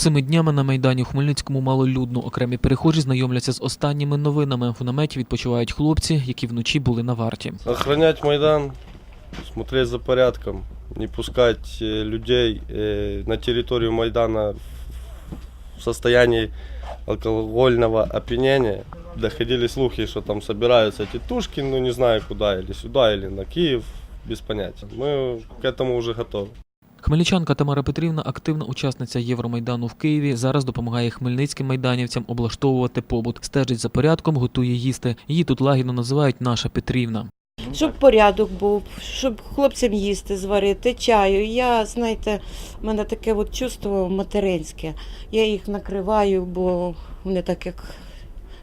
Цими днями на майдані у Хмельницькому малолюдно. Окремі перехожі знайомляться з останніми новинами. В наметі відпочивають хлопці, які вночі були на варті. Охранять Майдан, смотреть за порядком, не пускать э, людей э, на территорию Майдана в состоянии алкогольного опьянения. Доходили слухи, что там собираются тетушки, ну не знаю куда, или сюда, или на Киев, без понятия. Мы к этому уже готовы. Хмельничанка Тамара Петрівна, активна учасниця Євромайдану в Києві, зараз допомагає хмельницьким майданівцям облаштовувати побут, стежить за порядком, готує їсти. Її тут лагідно називають наша Петрівна. Щоб порядок був, щоб хлопцям їсти зварити, чаю. Я, знаєте, в мене таке от чувство материнське. Я їх накриваю, бо вони так як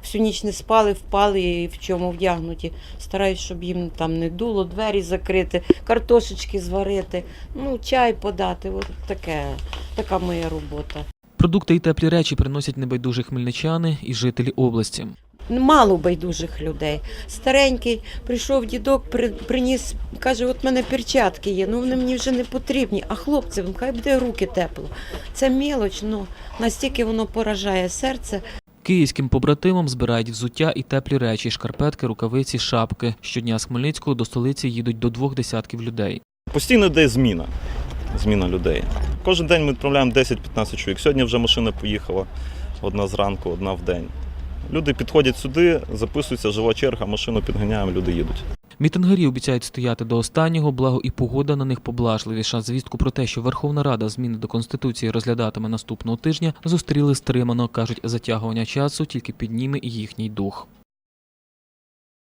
всю ніч не спали, впали і в чому вдягнуті. Стараюсь, щоб їм там не дуло, двері закрити, картошечки зварити, ну, чай подати. От таке, така моя робота. Продукти і теплі речі приносять небайдужі хмельничани і жителі області. Мало байдужих людей. Старенький прийшов дідок, при- приніс, каже, от мене перчатки є, ну вони мені вже не потрібні. А хлопцям хай буде руки тепло. Це мілоч, ну настільки воно поражає серце. Київським побратимам збирають взуття і теплі речі, шкарпетки, рукавиці, шапки. Щодня з Хмельницького до столиці їдуть до двох десятків людей. Постійно йде зміна. Зміна людей. Кожен день ми відправляємо 10-15 чоловік. Сьогодні вже машина поїхала одна зранку, одна в день. Люди підходять сюди, записуються, жива черга, машину підганяємо, люди їдуть. Мітингарі обіцяють стояти до останнього, благо і погода на них поблажливіша. Звістку про те, що Верховна Рада зміни до Конституції розглядатиме наступного тижня, зустріли стримано. кажуть, затягування часу тільки підніме їхній дух.